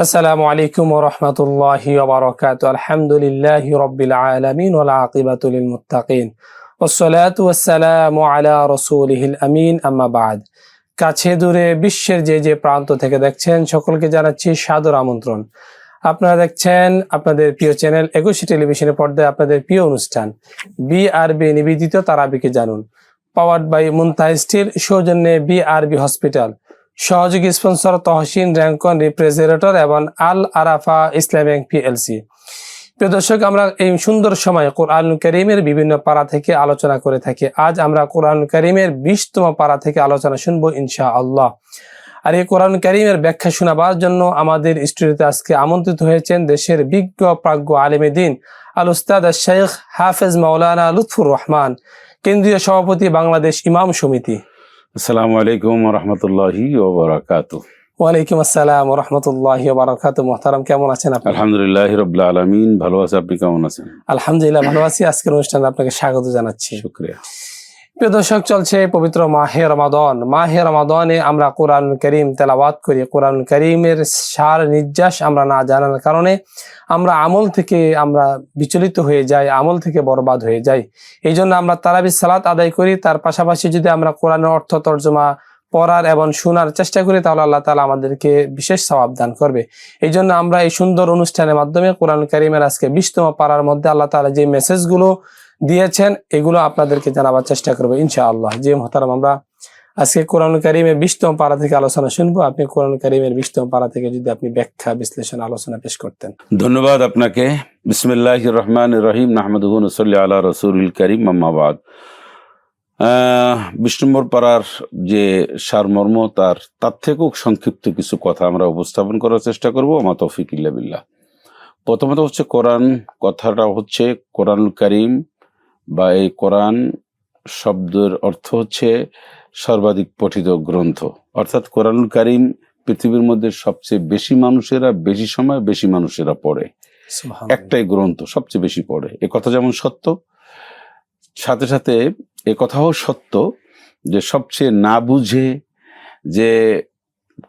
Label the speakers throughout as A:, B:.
A: السلام عليكم ورحمة الله وبركاته الحمد لله رب العالمين والعاقبة للمتقين والصلاة والسلام على رسوله الأمين أما بعد কাছে দূরে বিশ্বের যে যে প্রান্ত থেকে দেখছেন সকলকে জানাচ্ছি সাদর আমন্ত্রণ আপনারা দেখছেন আপনাদের প্রিয় চ্যানেল একুশে টেলিভিশনের পর্দায় আপনাদের প্রিয় অনুষ্ঠান বিআরবি নিবেদিত তারাবিকে জানুন পাওয়ার্ড বাই মুনতাহ স্টিল সৌজন্যে বিআরবি হসপিটাল সহযোগী স্পন্সর তহসিন, র্যাঙ্কন, রিপ্রেজেন্টেটর এবং আল আরাফা ইসলাম ব্যাংক পিএলসি। প্রিয় দর্শক, আমরা এই সুন্দর সময় কোরআন করিমের বিভিন্ন পাড়া থেকে আলোচনা করে থাকি। আজ আমরা কোরআন করিমের বিশতম পাড়া থেকে আলোচনা শুনব ইনশা আল্লাহ আর এই কোরআন করিমের ব্যাখ্যা শোনাবার জন্য আমাদের স্টুডিওতে আজকে আমন্ত্রিত হয়েছেন দেশের বিজ্ঞ, প্রাজ্ঞ, আলেমে দিন আল উস্তাদ শেখ হাফেজ মাওলানা লুৎফুর রহমান, কেন্দ্রীয় সভাপতি বাংলাদেশ ইমাম সমিতি।
B: আসসালামু আলাইকুম রহমতুল্লাহি ওবরাকাত।
A: ওয়ালাইকুম আসসালাম রহমতুল্লাহ বারাকাত মোহতারাম কেমন আছেন আপনি?
B: আলহামদুলিল্লাহ রবিল্লা আলমিন ভালো আছে আপনি কেমন আছেন?
A: আলহামদুলিল্লাহ ভালো আছি। আজকের অনুষ্ঠানে আপনাকে স্বাগত জানাচ্ছি।
B: শুক্রিয়া।
A: প্রিয় দর্শক, চলছে পবিত্র মাহে রমাদন। মাহে রমাদনে আমরা কোরআন করিম তেলাওয়াত করি। কোরআন করিমের সার নির্যাস আমরা না জানার কারণে আমরা আমল থেকে আমরা বিচলিত হয়ে যাই, আমল থেকে বরবাদ হয়ে যাই। এই জন্য আমরা তারাবি সালাত আদায় করি। তার পাশাপাশি যদি আমরা কোরআনের অর্থ তর্জমা পড়ার এবং শোনার চেষ্টা করি, তাহলে আল্লাহ তালা আমাদেরকে বিশেষ সবাব দান করবে। এই জন্য আমরা এই সুন্দর অনুষ্ঠানের মাধ্যমে কোরআন করিমের আজকে বিশতম পাড়ার মধ্যে আল্লাহ তালা যে মেসেজগুলো দিয়েছেন, এগুলো আপনাদেরকে জানাবার চেষ্টা করব ইনশাআল্লাহ। জি মহতারাম, আমরা আজকে কোরআন করিমের বিশতম পাড়া থেকে আলোচনা শুনব, আপনি কোরআন করিমের বিশতম পাড়া থেকে যদি আপনি ব্যাখ্যা, বিশ্লেষণ, আলোচনা পেশ করতেন।
B: ধন্যবাদ আপনাকে। বিসমিল্লাহ রহমান রহিম নাহমদুন সাল্লি আলা রসুল করিম মাম্মাবাদ বিশ নম্বর পাড়ার যে সারমর্ম, তার তার থেকেও সংক্ষিপ্ত কিছু কথা আমরা উপস্থাপন করার চেষ্টা করব আমার তৌফিক বিল্লাহ। প্রথমত হচ্ছে কোরআন, কথাটা হচ্ছে কোরআন করিম বা এই কোরআন শব্দের অর্থ হচ্ছে সর্বাধিক পঠিত গ্রন্থ। অর্থাৎ কোরআন করিম পৃথিবীর মধ্যে সবচেয়ে বেশি মানুষেরা বেশি সময় বেশি মানুষেরা পড়ে। একটাই গ্রন্থ সবচেয়ে বেশি পড়ে। এ কথা যেমন সত্য সাথে সাথে এ কথাও সত্য যে সবচেয়ে না বুঝে যে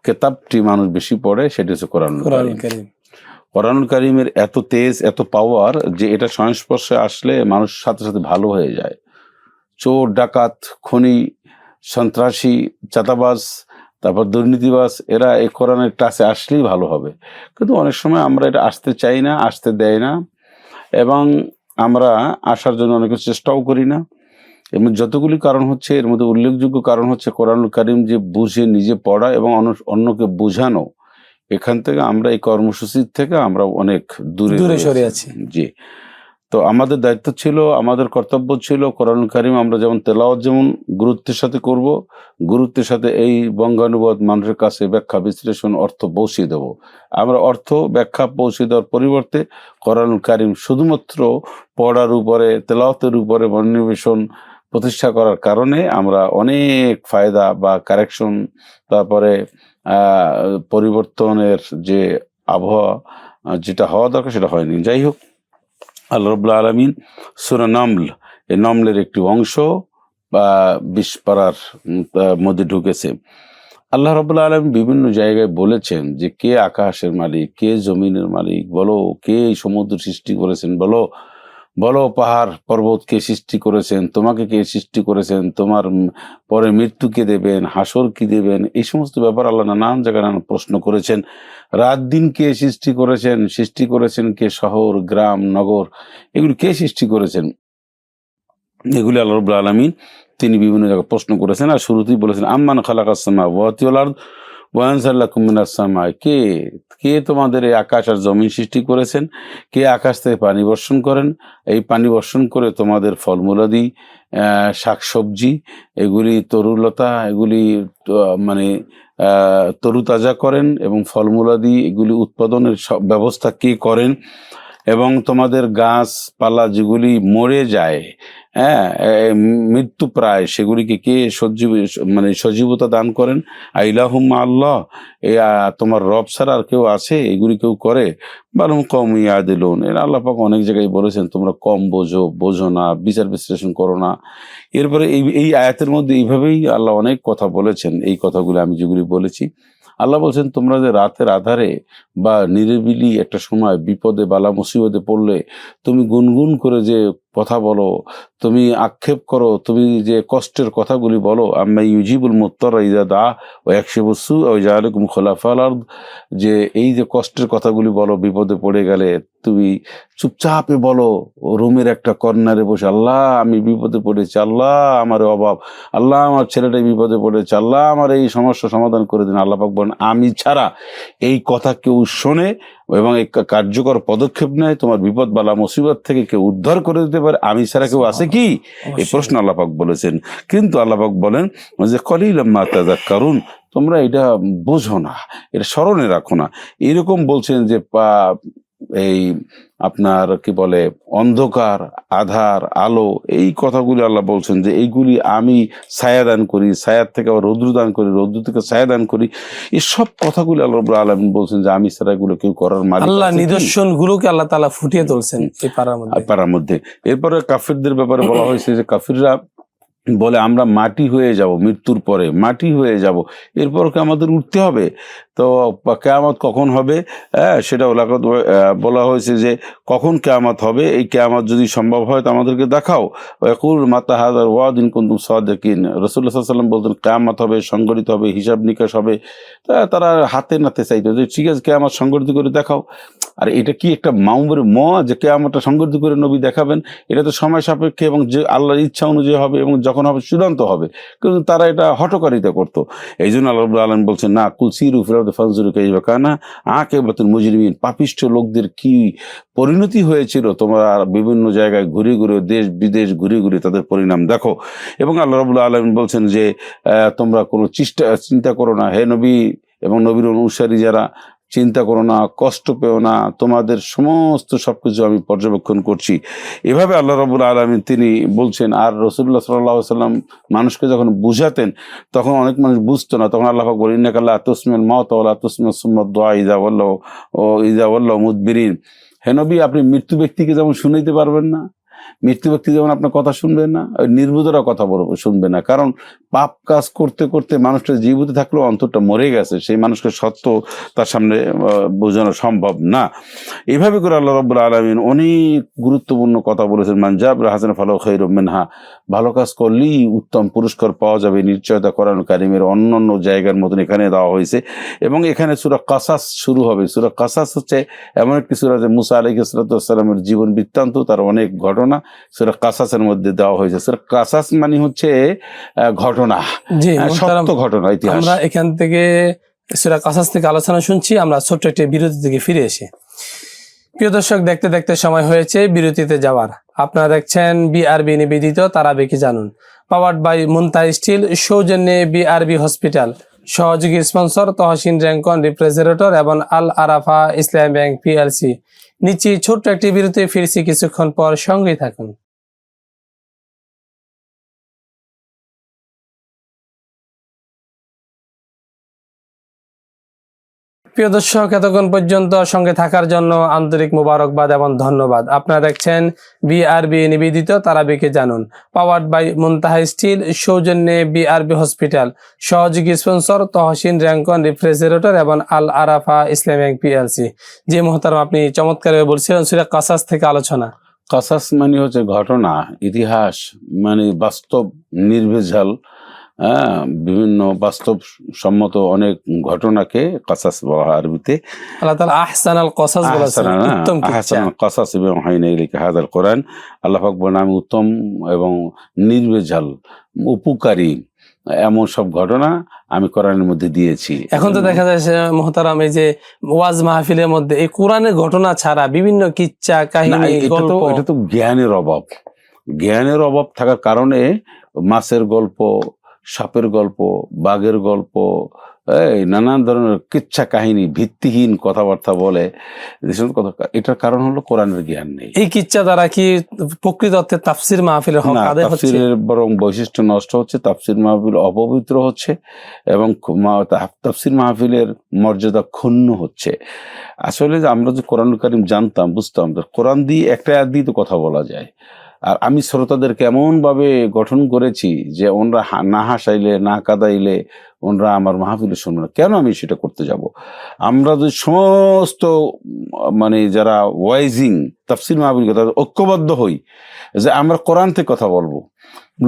B: কেতাবটি মানুষ বেশি পড়ে সেটি হচ্ছে কোরআন
A: কোরআন
B: করিম
A: করিম
B: করিমের এত তেজ, এত পাওয়ার যে এটা সংস্পর্শে আসলে মানুষ সাথে সাথে ভালো হয়ে যায়। চোর, ডাকাত, খনি, সন্ত্রাসী চাতাবাস তারপর দুর্নীতিবাস এরা এই কোরআনের টাচে আসলেই ভালো হবে। কিন্তু অনেক সময় আমরা এটা আসতে চাই না, আসতে দেয় না এবং আমরা আসার জন্য অনেক চেষ্টাও করি না। এবং যতগুলি কারণ হচ্ছে, এর মধ্যে উল্লেখযোগ্য কারণ হচ্ছে কোরআনুল করিম যে বুঝে, নিজে পড়া এবং অন্য- অন্যকে বোঝানো। এখান থেকে আমরা এই কর্মসূচির থেকে আমরা অনেক দূরে
A: দূরে। সরে আছি।
B: জি তো আমাদের দায়িত্ব ছিল আমাদের কর্তব্য ছিল কোরআন কারিম আমরা যেমন তেলাওয়াত যেমন গুরুত্বের সাথে করব গুরুত্বের সাথে এই বঙ্গানুবাদ মানুষের কাছে ব্যাখ্যা বিশ্লেষণ অর্থ পৌঁছে দেব আমরা অর্থ ব্যাখ্যা পৌঁছে দেওয়ার পরিবর্তে কোরআন কারিম শুধুমাত্র পড়ার উপরে তেলাওয়াতের উপরে মনোনিবেশন প্রতিষ্ঠা করার কারণে আমরা অনেক ফায়দা বা কারেকশন তারপরে পরিবর্তনের যে আবহাওয়া যেটা হওয়া দরকার সেটা হয়নি। যাই হোক, আল্লাহ রবুল্লা আলমিন সুরা নমল, এই নমলের একটি অংশ বা বিশপাড়ার মধ্যে ঢুকেছে। আল্লাহ রবুল্লা আলম বিভিন্ন জায়গায় বলেছেন যে কে আকাশের মালিক, কে জমিনের মালিক, বলো, কে সমুদ্র সৃষ্টি করেছেন, বলো বলো, পাহাড় পর্বত কে সৃষ্টি করেছেন, তোমাকে কে সৃষ্টি করেছেন, তোমার পরে মৃত্যু কে দেবেন, হাসর কি দেবেন, এই সমস্ত ব্যাপার আল্লাহ নানান জায়গায় নানান প্রশ্ন করেছেন। রাত দিন কে সৃষ্টি করেছেন সৃষ্টি করেছেন কে শহর, গ্রাম, নগর, এগুলি কে সৃষ্টি করেছেন? এগুলি আল্লাহ রবুল্লা আলমিন তিনি বিভিন্ন জায়গায় প্রশ্ন করেছেন। আর শুরুতেই বলেছেন, আম্মান খালাক আসামা ওয়াতিউল কে? কে তোমাদের এই আকাশ আর জমিন সৃষ্টি করেছেন? কে আকাশ থেকে পানি বর্ষণ করেন? এই পানি বর্ষণ করে তোমাদের ফলমূলাদি শাকসবজি, এগুলি তরুলতা, এগুলি মানে তরুতাজা করেন এবং ফলমূলাদি, এগুলি উৎপাদনের ব্যবস্থা কে করেন? এবং তোমাদের গাছপালা যেগুলি মরে যায় হ্যাঁ মৃত্যু প্রায়। সেগুলিকে কে সজীব মানে সজীবতা দান করেন? আইলাহুম আল্লাহ। এ তোমার রব ছাড়া আর কেউ আছে? এগুলি কেউ করে? বালুম কম ইয়া দিলুন এর আল্লাহ পাক অনেক জায়গায় বলেছেন, তোমরা কম বোঝো বোঝো না, বিচার বিশ্লেষণ করো না। এরপরে এই এই আয়াতের মধ্যে এইভাবেই আল্লাহ অনেক কথা বলেছেন। এই কথাগুলো আমি যেগুলি বলেছি আল্লাহ বলছেন, তোমরা যে রাতের আধারে বা নিরিবিলি একটা সময় বিপদে বালা মুসিবতে পড়লে, তুমি গুনগুন করে যে কথা বলো, তুমি আক্ষেপ করো, তুমি যে কষ্টের কথাগুলি বলো আমি ইউজিবুল মোত্তর ইজা দা ও একশে বসু ওই জাহালুকুম খোলাফাল যে এই যে কষ্টের কথাগুলি বলো, বিপদে পড়ে গেলে তুমি চুপচাপে বলো রুমের একটা কর্নারে বসে আল্লাহ আমি বিপদে পড়েছি আল্লাহ আমার অভাব আল্লাহ আমার ছেলেটা বিপদে পড়েছে আল্লাহ আমার এই সমস্যা সমাধান করে দিন আল্লাহ পাক বলেন আমি ছাড়া এই কথা কেউ শোনে এবং এই কার্যকর পদক্ষেপ নেয় তোমার বিপদ বালা মুসিবত থেকে কেউ উদ্ধার করে দিতে পারে আমি ছাড়া কেউ আছে কি? এই প্রশ্ন আল্লাপাক বলেছেন। কিন্তু আল্লাপাক বলেন যে কলিল কারণ তোমরা এটা বোঝো না এটা স্মরণে রাখো না। এরকম বলছেন যে এই আপনার কি বলে অন্ধকার আধার আলো এই কথাগুলি আল্লাহ বলছেন যে এইগুলি আমি ছায়া দান করি ছায়ার থেকে আবার রৌদ্র দান করি রৌদ্র থেকে ছায়া দান করি এসব কথাগুলি আল্লাহ আলমিন বলছেন যে আমি ছাড়া এগুলো কেউ করার মালিক
A: আল্লাহ নিদর্শন গুলোকে আল্লাহ তালা ফুটিয়ে তুলছেন এই পাড়ার মধ্যে।
B: পাড়ার মধ্যে। এরপরে কাফিরদের ব্যাপারে বলা হয়েছে যে কাফিররা বলে, আমরা মাটি হয়ে যাব মৃত্যুর পরে, মাটি হয়ে যাব। এরপর কি আমাদের উঠতে হবে। তো কেয়ামত কখন হবে? হ্যাঁ সেটা ওলাকত বলা হয়েছে যে কখন কেয়ামত হবে? এই কেয়ামত যদি সম্ভব হয় তো আমাদেরকে দেখাও। একুর মাতা হাজার ওয়াদিন কুন্তুম সাদেকিন। রসুল্লাহ সাল্লাম বলতেন, কেয়ামত হবে সংগঠিত হবে, হিসাব নিকাশ হবে। তারা হাতে নাতে চাইতো যে, ঠিক আছে, কেয়ামত সংগঠিত করে দেখাও। আর এটা কি একটা মাউমের ম যে কেয়ামতটা সংগঠিত করে নবী দেখাবেন? এটা তো সময় সাপেক্ষে এবং যে আল্লাহর ইচ্ছা অনুযায়ী হবে এবং যখন হবে চূড়ান্ত হবে। কিন্তু তারা এটা হটকারিতা করতো। এই জন্য আল্লাহ আলম বলছেন, না কুলসির ফিরাদ ফাজুর কাইবা কানা আকে বাতুল মুজরিমিন। পাপিষ্ঠ লোকদের কি পরিণতি হয়েছিল? তোমরা বিভিন্ন জায়গায় ঘুরে ঘুরে, দেশ বিদেশ ঘুরে ঘুরে তাদের পরিণাম দেখো। এবং আল্লাহ রবুল্লা আলম বলছেন যে তোমরা কোনো চেষ্টা, চিন্তা করো না। হে নবী এবং নবীর অনুসারী যারা চিন্তা করো না, কষ্ট পেও না, তোমাদের সমস্ত সবকিছু আমি পর্যবেক্ষণ করছি। এভাবে আল্লাহ রবুল আলমিন তিনি বলছেন, আর রসুল্লাহ সাল্লাহ সাল্লাম মানুষকে যখন বুঝাতেন, তখন অনেক মানুষ বুঝতো না, তখন আল্লাহ ইন্নাকাল্লাহ আতসমের মত আতসমের সুম্মত দোয়া ইজা বল্লাহ ও ইজা বল্লাহ মুদবিরিন। হেনবি আপনি মৃত্যু ব্যক্তিকে যেমন শুনাইতে পারবেন না, মৃত্যু ব্যক্তি যেমন আপনার কথা শুনবেন না, ওই নির্বোধরা কথা বলব শুনবে না। কারণ পাপ কাজ করতে করতে মানুষটা জীবিত থাকলেও অন্তরটা মরে গেছে। সেই মানুষকে সত্য তার সামনে বোঝানো সম্ভব না। এভাবে করে আল্লাহ রব্বুল আলমিন অনেক গুরুত্বপূর্ণ কথা বলেছেন মানজাব হাসান ফালো খৈর মেনহা ভালো কাজ করলেই উত্তম পুরস্কার পাওয়া যাবে নিশ্চয়তা করান কারিমের অন্য অন্য জায়গার মতন এখানে দেওয়া হয়েছে। এবং এখানে সুরা কাসাস শুরু হবে। সুরা কাসাস হচ্ছে এমন একটি সুরা যে মুসা আলী ইসলাতামের জীবন বৃত্তান্ত তার অনেক ঘটনা সুরা কাসাসের মধ্যে দেওয়া হয়েছে। সুরা কাসাস মানে হচ্ছে আহ, ঘটনা।
A: জি
B: সত্য ঘটনা ইতিহাস।
A: আমরা এখান থেকে থেকে আলোচনা শুনছি আমরা ছোট্ট একটি বিরতি থেকে ফিরে এসে। প্রিয় দর্শক দেখতে দেখতে সময় হয়েছে বিরতিতে যাওয়ার। আপনারা দেখছেন বিআরবি নিবেদিত তারা বেকি জানুন। পাওয়ার্ড বাই মুন্তা স্টিল সৌজন্যে বিআরবি হসপিটাল। সহযোগী স্পন্সর তহসিন র্যাঙ্কন রিপ্রেজেন্টেটর এবং আল আরাফা ইসলাম ব্যাংক পিএলসি নিচে ছোট্ট একটি বিরতি ফিরছি কিছুক্ষণ পর সঙ্গেই থাকুন। প্রিয় দর্শক, এতক্ষণ পর্যন্ত সঙ্গে থাকার জন্য আন্তরিক মোবারকবাদ এবং ধন্যবাদ। আপনারা দেখছেন বিআরবি নিবেদিত তারাবিকে জানুন। পাওয়ার্ড বাই মুনতাহা স্টিল সৌজন্যে বিআরবি হসপিটাল সহযোগী স্পন্সর তহসিন র্যাঙ্কন রেফ্রিজারেটর এবং আল আরাফা ইসলাম ব্যাংক পিএলসি যে মহতারাম আপনি চমৎকার বলছিলেন, সেটা কাসাস থেকে আলোচনা।
B: কাসাস মানে হচ্ছে ঘটনা, ইতিহাস মানে বাস্তব নির্ভেজাল হ্যাঁ বিভিন্ন বাস্তব সম্মত অনেক ঘটনাকে কাসাস বলা হয় আরবিতে।
A: আল্লাহ তালা আহসান আল কসাস বলেছেন উত্তম কিচ্ছা।
B: আহসানাল কাসাস এবং হাইনা ইলাইকা হাদাল কোরআন। আল্লাহ পাক বলেন আমি উত্তম এবং নির্ভেজাল উপকারী এমন সব ঘটনা আমি কোরআনের মধ্যে দিয়েছি।
A: এখন তো দেখা যাচ্ছে মহতারাম এই যে ওয়াজ মাহফিলের মধ্যে এই কোরআনের ঘটনা ছাড়া বিভিন্ন কিচ্ছা কাহিনী
B: এটা তো জ্ঞানের অভাব। জ্ঞানের অভাব থাকার কারণে মাছের গল্প সাপের গল্প বাঘের গল্প এই নানান ধরনের কিচ্ছা কাহিনী ভিত্তিহীন কথাবার্তা বলে। কথা এটার কারণ হলো কোরআনের জ্ঞান নেই।
A: এই কিচ্ছা দ্বারা কি প্রকৃত অর্থে তাফসির মাহফিলের হচ্ছে?
B: তাফসিরের বরং বৈশিষ্ট্য নষ্ট হচ্ছে তাফসির মাহফিল অপবিত্র হচ্ছে এবং তাফসির মাহফিলের মর্যাদা ক্ষুণ্ণ হচ্ছে। আসলে আমরা যে কোরআন কারিম জানতাম বুঝতাম কোরআন দিয়ে একটা দিয়ে তো কথা বলা যায়। আর আমি শ্রোতাদেরকে এমনভাবে গঠন করেছি যে ওনরা না হাসাইলে না কাদাইলে ওনরা আমার মাহফিলে শুনবে না। কেন আমি সেটা করতে যাব? আমরা যদি সমস্ত মানে যারা ওয়াইজিং তাফসির মাহফিল কথা ঐক্যবদ্ধ হই যে আমরা কোরআন থেকে কথা বলব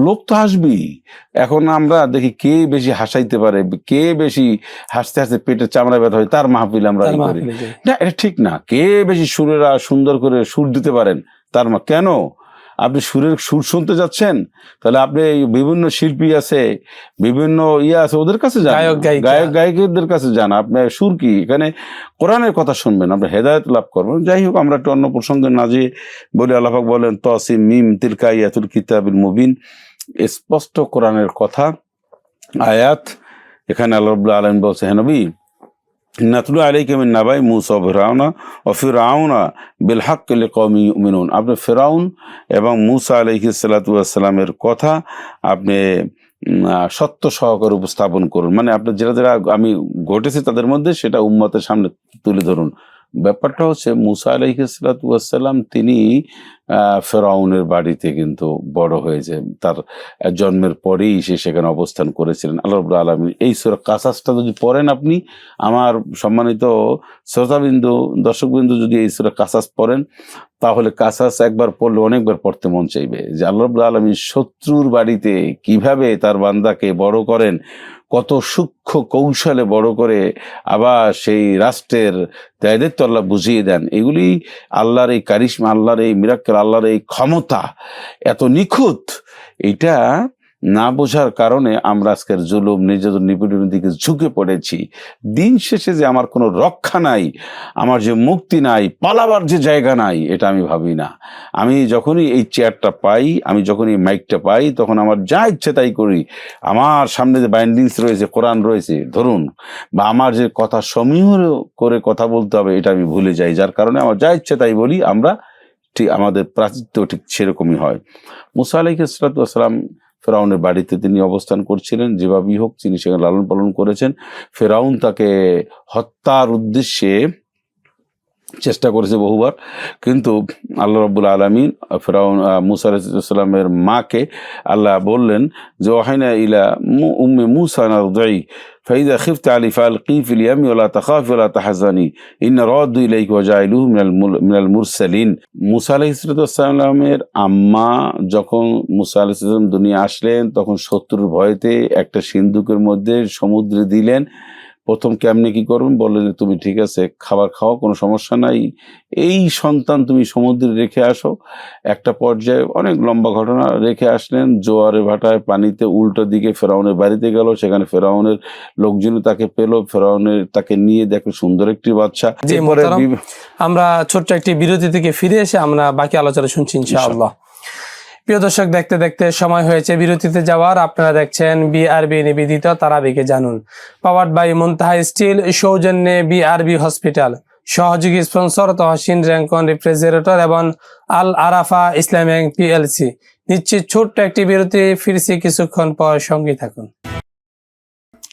B: লোক তো হাসবেই। এখন আমরা দেখি কে বেশি হাসাইতে পারে কে বেশি হাসতে হাসতে পেটে চামড়া ব্যথা হয় তার মাহফিল আমরা করি। না এটা ঠিক না। কে বেশি সুরেরা সুন্দর করে সুর দিতে পারেন তার মা কেন? আপনি সুরের সুর শুনতে যাচ্ছেন তাহলে আপনি বিভিন্ন শিল্পী আছে বিভিন্ন ইয়ে আছে ওদের কাছে যান।
A: গায়ক, গায়িকা।
B: গায়ক গায়িকাদের কাছে যান। আপনি সুর কি? এখানে কোরআনের কথা শুনবেন আপনি হেদায়ত লাভ করবেন। যাই হোক আমরা একটু অন্য প্রসঙ্গে না যে বলি আল্লাহাক বলেন তসিম মিম তিলকা ইয়াতুল কিতাবিল মুবিন। স্পষ্ট কোরআনের কথা আয়াত এখানে আল্লাহ আলামিন বলছে হ্যাঁ নবী নাতলু আলাইকা মিন নাবাই মুসা ওয়া ফিরআউনা ও ফিরআউনা বিল হক লিকওমি ইউমিনুন আপনি ফেরাউন এবং মুসা আলাইহিস সালাতু ওয়াস কথা আপনি সত্য সহকারে উপস্থাপন করুন। মানে আপনি যেটা যেটা আমি ঘটেছি তাদের মধ্যে সেটা উম্মতের সামনে তুলে ধরুন। ব্যাপারটা হচ্ছে মুসা আলাইহিসালাম তিনি ফেরাউনের বাড়িতে কিন্তু বড় হয়েছে তার জন্মের পরেই সে সেখানে অবস্থান করেছিলেন। আল্লাহ আলমী এই সুরা কাসাসটা যদি পড়েন আপনি, আমার সম্মানিত শ্রোতাবিন্দু, দর্শকবিন্দু যদি এই সুরা কাসাস পড়েন, তাহলে কাসাস একবার পড়লে অনেকবার পড়তে মন চাইবে। যে আল্লাহ আলমী শত্রুর বাড়িতে কীভাবে তার বান্দাকে বড় করেন, কত সূক্ষ্ম কৌশলে বড় করে আবার সেই রাষ্ট্রের দায়িত্ব আল্লাহ বুঝিয়ে দেন। এগুলি আল্লাহর এই কারিশমা, আল্লাহর এই মিরাক্কেল আল্লাহর এই ক্ষমতা এত নিখুঁত, এটা না বোঝার কারণে আমরা আজকের জুলুম, নির্যাতন, নিপীড়নের দিকে ঝুঁকে পড়েছি। দিন শেষে যে আমার কোনো রক্ষা নাই, আমার যে মুক্তি নাই, পালাবার যে জায়গা নাই, এটা আমি ভাবি না। আমি যখনই এই চেয়ারটা পাই, আমি যখন এই মাইকটা পাই, তখন আমার যা ইচ্ছে তাই করি। আমার সামনে যে বাইন্ডিংস রয়েছে, কোরআন রয়েছে, ধরুন, বা আমার যে কথা সমীহ করে কথা বলতে হবে, এটা আমি ভুলে যাই। যার কারণে আমার যা ইচ্ছে তাই বলি, আমরা ঠিক আমাদের প্রাচিত্য ঠিক সেরকমই হয়। মুসা আলাইসালাম ফেরাউনের বাড়িতে তিনি অবস্থান করছিলেন, যেভাবেই হোক তিনি সেখানে লালন পালন করেছেন। ফেরাউন তাকে হত্যার উদ্দেশ্যে চেষ্টা করেছে বহুবার, কিন্তু আল্লাহ রব্বুল আলমিন ফেরাউন মুসা আলাইসাল্লামের মাকে আল্লাহ বললেন যে, ওহাইনা ইলা উম্মে মুসা নারদাই ফাইদা খিফত আলী ফাল কিফিল ইয়ামি ওলা তাখাফ ওলা তাহাজানি ইন্না রদ্দু ইলাইক ওয়াজাইলুহু মিনাল মিনাল মুরসালিন মুসা আলাইহিসসালামের আম্মা যখন মুসা আলাইহিসসালাম দুনিয়া আসলেন, তখন শত্রুর ভয়েতে একটা সিন্ধুকের মধ্যে সমুদ্রে দিলেন। প্রথম কেমনে কি করবেন? বললেন যে তুমি ঠিক আছে খাবার খাওয়া কোনো সমস্যা নাই। এই সন্তান তুমি সমুদ্রে রেখে আসো। একটা পর্যায়ে অনেক লম্বা ঘটনা রেখে আসলেন। জোয়ারে ভাটায় পানিতে উল্টো দিকে ফেরাউনের বাড়িতে গেল। সেখানে ফেরাউনের লোকজন তাকে পেল। ফেরাউনের তাকে নিয়ে দেখো সুন্দর একটি বাচ্চা।
A: আমরা ছোট্ট একটি বিরতি থেকে ফিরে এসে আমরা বাকি আলোচনা শুনছি ইনশাআল্লাহ। প্রিয় দর্শক, দেখতে দেখতে সময় হয়েছে। বিরতিতে যাওয়ার আপনারা দেখছেন বিআরবি নিবেদিত তারাবিকে জানুন। পাওয়ার্ড বাই মুনতাহা স্টিল সৌজন্যে বিআরবি হসপিটাল সহযোগী স্পন্সর তহসিন র্যাঙ্কন রেফ্রিজারেটর এবং আল আরাফা ইসলাম ব্যাংক পিএলসি নিশ্চিত ছোট্ট একটি বিরতি, ফিরছি কিছুক্ষণ পর সঙ্গে থাকুন।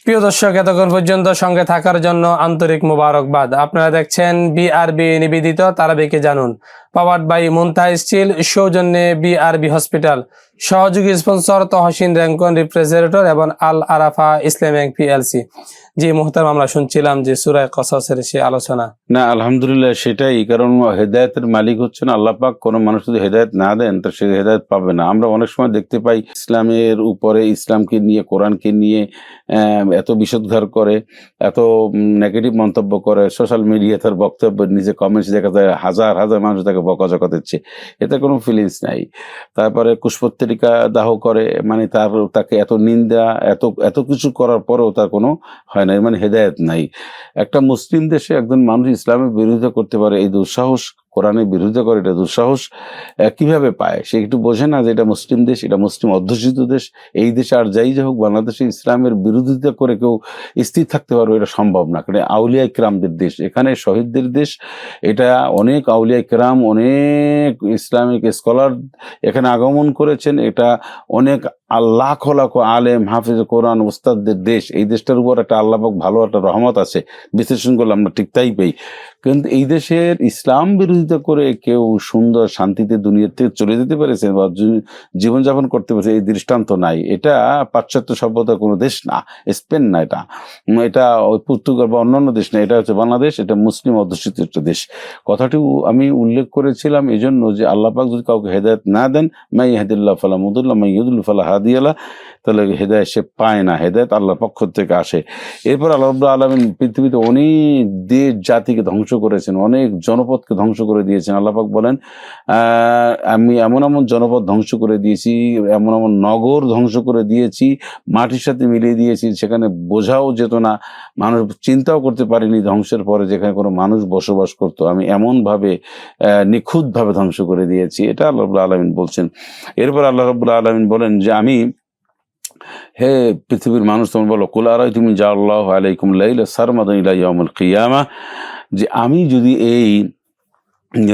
A: প্রিয় দর্শক, এতক্ষণ পর্যন্ত সঙ্গে থাকার জন্য আন্তরিক মোবারকবাদ। আপনারা দেখছেন বিআরবি নিবেদিত তারাবিকে জানুন। পাওয়ার্ড বাই মুনতাহা স্টিল সৌজন্যে বিআরবি হসপিটাল সহযোগী স্পন্সর তহসিন র্যাঙ্কন রিফ্রিজারেটর এবং আল আরাফা ইসলাম ব্যাংক পিএলসি জি মুহতারাম আমরা শুনছিলাম যে সুরায় কসাসের সে আলোচনা।
B: না, আলহামদুলিল্লাহ সেটাই, কারণ হেদায়তের মালিক হচ্ছেন আল্লাহ পাক। কোনো মানুষ যদি হেদায়ত না দেন, তো সে হেদায়ত পাবে না। আমরা অনেক সময় দেখতে পাই ইসলামের উপরে ইসলামকে নিয়ে, কোরআনকে নিয়ে এত বিষোদ্ধার করে, এত নেগেটিভ মন্তব্য করে সোশ্যাল মিডিয়া তার বক্তব্য নিজে কমেন্টস দেখা যায়, হাজার হাজার মানুষ তাকে বকাঝকা দিচ্ছে। এতে কোনো ফিলিংস নাই। তারপরে কুশপত্রিকা দাহ করে মানে তার, তাকে এত নিন্দা, এত এত কিছু করার পরেও তার কোনো হয় না মানে হেদায়ত নাই। একটা মুসলিম দেশে একজন মানুষ ইসলামের বিরোধিতা করতে পারে, এই দুঃসাহস কোরআনের বিরোধিতা করে, এটা দুঃসাহস কীভাবে পায়? সে একটু বোঝে না যে এটা মুসলিম দেশ, এটা মুসলিম অধ্যুষিত দেশ, এই দেশে আর যাই যে হোক, বাংলাদেশে ইসলামের বিরোধিতা করে কেউ স্থির থাকতে পারবে, এটা সম্ভব না। কারণ আউলিয়া ইকরামদের দেশ, এখানে শহীদদের দেশ, এটা অনেক আউলিয়া ইকরাম, অনেক ইসলামিক স্কলার এখানে আগমন করেছেন, এটা অনেক আল্লাহ লাখ আলেম, হাফিজ কোরআন ওস্তাদদের দেশ, এই দেশটার উপর একটা আল্লাপাক ভালো একটা রহমত আছে, বিশ্লেষণ করলে আমরা ঠিক তাই পাই। কিন্তু এই দেশের ইসলাম বিরোধিতা করে কেউ সুন্দর শান্তিতে দুনিয়ার থেকে চলে যেতে পেরেছে বা জীবনযাপন করতে পেরেছে, এই দৃষ্টান্ত নাই। এটা পাশ্চাত্য সভ্যতার কোনো দেশ না, স্পেন না এটা। এটা ওই পর্তুগাল বা অন্যান্য দেশ না, এটা হচ্ছে বাংলাদেশ, এটা মুসলিম অধ্যুষিত একটা দেশ। কথাটি আমি উল্লেখ করেছিলাম এই জন্য যে আল্লাহ পাক যদি কাউকে হেদায়ত না দেন মাই হেদুল্লাহ ফালা মুদুল্লাহ মাই ইদুল ফালা হাদিয়ালা তাহলে হেদায়ত সে পায় না, হেদায়ত আল্লাহর পক্ষ থেকে আসে। এরপর আল্লাহ আলমিন পৃথিবীতে অনেক দেশ, জাতিকে ধ্বংস করেছেন, অনেক জনপদকে ধ্বংস করে দিয়েছেন। আল্লাহ পাক বলেন আমি এমন এমন জনপদ ধ্বংস করে দিয়েছি, এমন এমন নগর ধ্বংস করে দিয়েছি, মাটির সাথে মিলিয়ে দিয়েছি, সেখানে বোঝাও যেত না, মানুষ চিন্তাও করতে পারেনি ধ্বংসের পরে যেখানে কোনো মানুষ বসবাস করতো। আমি এমনভাবে নিখুঁতভাবে ধ্বংস করে দিয়েছি, এটা আল্লাহ আলমিন বলছেন। এরপর আল্লাহ রব্বুল আলমিন বলেন যে আমি, হে পৃথিবীর মানুষ, তোমার বলো, কুল আরাই তুমি যা আল্লাহ আলাইকুম লাইলা সারমাদান ইলা ইয়াউমুল কিয়ামা? যে আমি যদি এই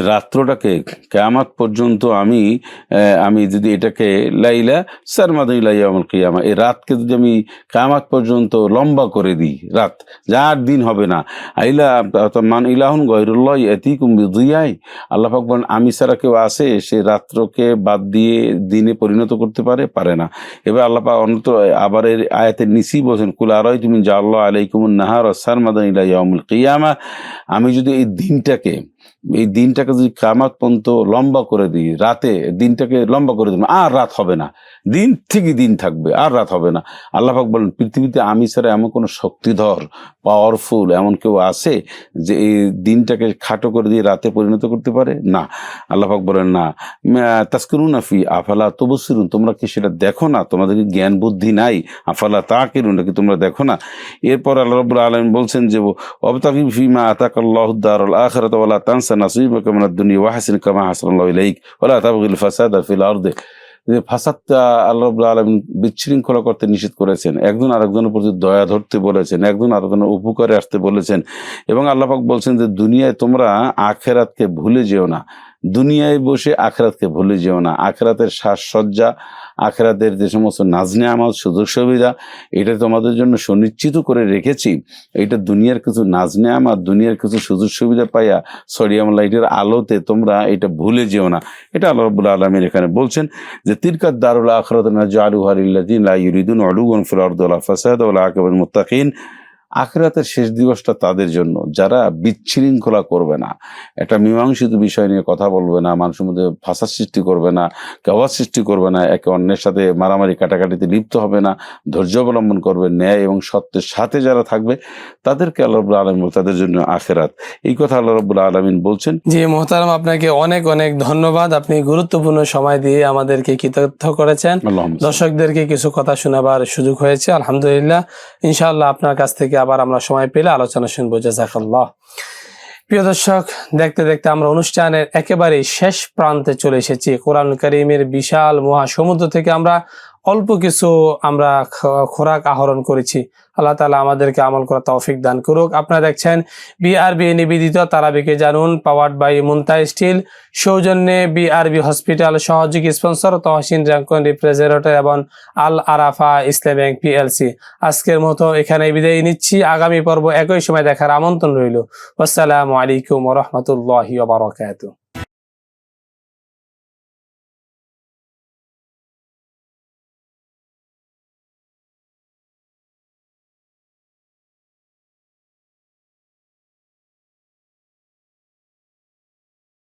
B: রাত্রটাকে, কেয়ামাত পর্যন্ত আমি আমি যদি এটাকে লাইলা সারমাদান ইলা ইয়াউমুল কিয়ামা, এই রাতকে যদি আমি কেয়ামাত পর্যন্ত লম্বা করে দিই, রাত, যার দিন হবে না। আইলা মান ইলাহুন গয়রুল্লাহ এতিকুম বিদিয়াই, আল্লাহ পাক বলেন, আমি ছাড়া কেউ আসে সে রাত্রকে বাদ দিয়ে দিনে পরিণত করতে পারে? পারে না। এবার আল্লাহ অন্য আবার এর আয়াতের বলছেন, কুল আরাই তুমি যা আল্লাহ আলাইকুম নাহার সার মাদান ইলা ইয়াউমুল কিয়ামা আমি যদি এই দিনটাকে এই দিনটাকে যদি কামাত পর্যন্ত লম্বা করে দিই, রাতে দিনটাকে লম্বা করে দিন আর রাত হবে না। দিন থেকে দিন থাকবে, আর রাত হবে না। আল্লাহ পাক বলেন, পৃথিবীতে আমি ছাড়া এমন কোনো শক্তিধর পাওয়ারফুল এমন কেউ আছে যে এই দিনটাকে খাটো করে দিয়ে রাতে পরিণত করতে পারে? না। আল্লাহ পাক বলেন, না। তাস্করুন আফি আফালা তবসিরুন, তোমরা কি সেটা দেখো না? তোমাদের কি জ্ঞান বুদ্ধি নাই? আফালা তা কেরুন নাকি তোমরা দেখো না? এরপর আল্লাহ রব্বুল আলম বলছেন যে অবতাকি ফিমা আতাক আল্লাহ দারুল আখিরাত তানসা দুনিয়া ওয়া হাসিন কামা হাসানাল্লাহু ইলাইক, ওয়ালা তাবগিল ফাসাদা ফিল আরদি। যে ফাসাদ আল্লাহ আলম বিশৃঙ্খলা করতে নিষেধ করেছেন। একজন আরেকজনের প্রতি দয়া ধরতে বলেছেন, একজন আরেকজনের উপকারে আসতে বলেছেন এবং আল্লাহ পাক বলছেন যে, দুনিয়ায় তোমরা আখেরাতকে ভুলে যেও না। দুনিয়ায় বসে আখরাতকে ভুলে যেও না। আখেরাতের সাজসজ্জা, আখরাতের যে সমস্ত নাজনে আমার সুযোগ সুবিধা, এটা তোমাদের জন্য সুনিশ্চিত করে রেখেছি। এটা দুনিয়ার কিছু নাজনে আমার দুনিয়ার কিছু সুযোগ সুবিধা পাইয়া সরিয়াম লাইটের আলোতে তোমরা এটা ভুলে যেও না। এটা আল্লাহ রব্বুল আলমীর এখানে বলছেন যে, তিরকাত দারুল আখরাত নাজু আলু হারিল্লাদিন লা ইউরিদুন আলুগন ফিল আরদুল ফাসাদ আকিবাতুল মুত্তাকিন। আখরাতের শেষ দিবসটা তাদের জন্য। যারা বিচ্ছৃঙ্খলা করবে না একটা মীমাংসিত বিষয় নিয়ে কথা বলবে না মানুষের মধ্যে ভাষা সৃষ্টি করবে না কেওয়া সৃষ্টি করবে না একে অন্যের সাথে মারামারি কাটাকাটিতে লিপ্ত হবে না ধৈর্য অবলম্বন করবে ন্যায় এবং সত্যের সাথে যারা থাকবে তাদেরকে আল্লাহ রব্বুল আলমিন তাদের জন্য আখেরাত। এই কথা আল্লাহ রব্বুল আলমিন বলছেন।
A: জি মোহতারাম আপনাকে অনেক অনেক ধন্যবাদ। আপনি গুরুত্বপূর্ণ সময় দিয়ে আমাদেরকে কৃতজ্ঞ করেছেন। দর্শকদেরকে কিছু কথা শোনাবার সুযোগ হয়েছে। আলহামদুলিল্লাহ। ইনশাআল্লাহ আপনার কাছ থেকে আবার আমরা সময় পেলে আলোচনা শুনব। জাজাকাল্লাহ প্রিয় দর্শক, দেখতে দেখতে আমরা অনুষ্ঠানের একেবারে শেষ প্রান্তে চলে এসেছি। কোরআন করিমের বিশাল মহাসমুদ্র থেকে আমরা অল্প কিছু আমরা খোরাক আহরণ করেছি। আল্লাহ তালা আমাদেরকে আমল করা তৌফিক দান করুক। আপনারা দেখছেন বিআরবি নিবেদিত তারাবিকে জানুন পাওয়ার্ড বাই মুন্তা স্টিল, সৌজন্যে বিআরবি হসপিটাল সহযোগী স্পন্সর তহসিন র্যাঙ্কন রিপ্রেজেন্টেটিভ এবং আল আরাফা ইসলাম ব্যাংক পিএলসি আজকের মতো এখানে বিদায় নিচ্ছি। আগামী পর্ব একই সময় দেখার আমন্ত্রণ রইল। আসসালামু আলাইকুম রহমতুল্লাহি বারকাতুহ।